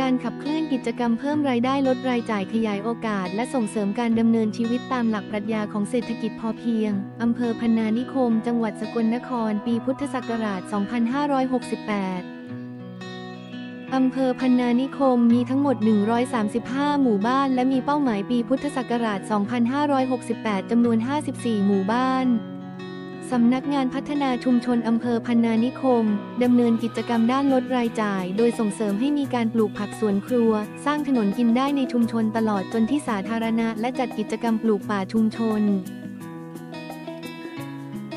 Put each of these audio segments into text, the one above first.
การขับเคลื่อนกิจกรรมเพิ่มรายได้ลดรายจ่ายขยายโอกาส และส่งเสริมการดำเนินชีวิตตามหลักปรัชญาของเศรษฐกิจพอเพียง อำเภอพนนานิคม จังหวัดสกลนคร ปีพุทธศักราช 2568อำเภอพันนานิคมมีทั้งหมด 135 หมู่บ้าน และมีเป้าหมายปีพุทธศักราช 2568 จำนวน 54 หมู่บ้าน สำนักงานพัฒนาชุมชนอำเภอพันนานิคม ดำเนินกิจกรรมด้านลดรายจ่าย โดยส่งเสริมให้มีการปลูกผักสวนครัว สร้างถนนกินได้ในชุมชนตลอดจนที่สาธารณะ และจัดกิจกรรมปลูกป่าชุมชน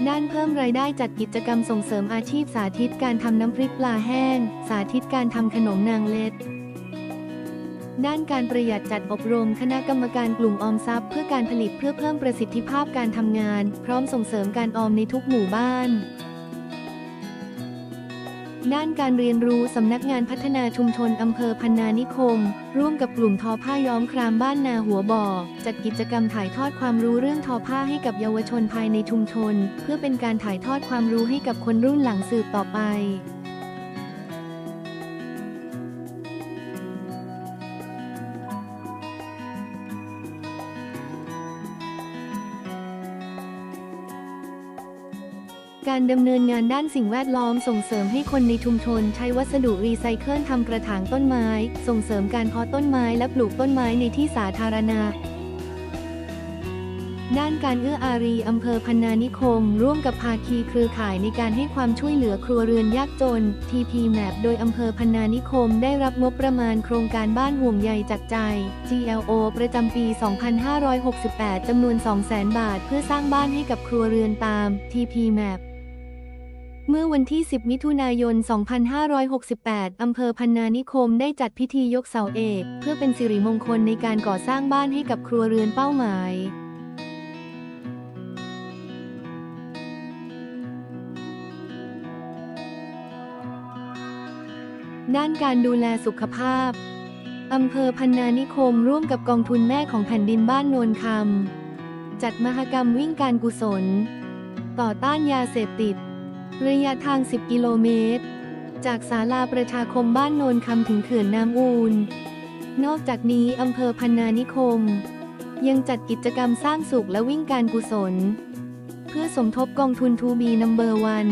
ด้านเพิ่มรายได้จัดกิจกรรมส่งเสริมอาชีพสาธิตการทำน้ำพริกปลาแห้ง สาธิตการทำขนมนางเล็ด ด้านการประหยัดจัดอบรม คณะกรรมการกลุ่มออมทรัพย์ เพื่อการผลิตเพื่อเพิ่มประสิทธิภาพการทำงาน พร้อมส่งเสริมการออมในทุกหมู่บ้านด้านการเรียนรู้สำนักงานพัฒนาชุมชนอำเภอพันนานิคม ร่วมกับกลุ่มทอผ้าย้อมครามบ้านนาหัวบ่อ จัดกิจกรรมถ่ายทอดความรู้เรื่องทอผ้าให้กับเยาวชนภายในชุมชน เพื่อเป็นการถ่ายทอดความรู้ให้กับคนรุ่นหลังสืบต่อไป การดำเนินงานด้านสิ่งแวดล้อมส่งเสริมให้คนในชุมชนใช้วัสดุรีไซเคิลทำกระถางต้นไม้ ส่งเสริมการเพาะต้นไม้และปลูกต้นไม้ในที่สาธารณะด้านการเอื้ออารีอำเภอพันนานิคม ร่วมกับภาคีเครือข่ายในการให้ความช่วยเหลือครัวเรือนยากจน TP Map โดยอำเภอพันนานิคมได้รับงบประมาณโครงการบ้านห่วงใยจากใจ GLO ประจำปี 2568 จำนวน 200,000 บาท เพื่อสร้างบ้านให้กับครัวเรือนตาม TP Map เมื่อวันที่ 10 มิถุนายน 2568 อำเภอพันนานิคมได้จัดพิธียกเสาเอก เพื่อเป็นสิริมงคลในการก่อสร้างบ้านให้กับครัวเรือนเป้าหมายด้านการดูแลสุขภาพ อำเภอพันนานิคมร่วมกับกองทุนแม่ของแผ่นดินบ้านโนนคำ จัดมหกรรมวิ่งการกุศล ต่อต้านยาเสพติด ระยะทาง 10 กิโลเมตร จากศาลาประชาคมบ้านโนนคำถึงเขื่อนน้ำอูน นอกจากนี้อำเภอพันนานิคม ยังจัดกิจกรรมสร้างสุขและวิ่งการกุศล เพื่อสมทบกองทุนทูบีนัมเบอร์วัน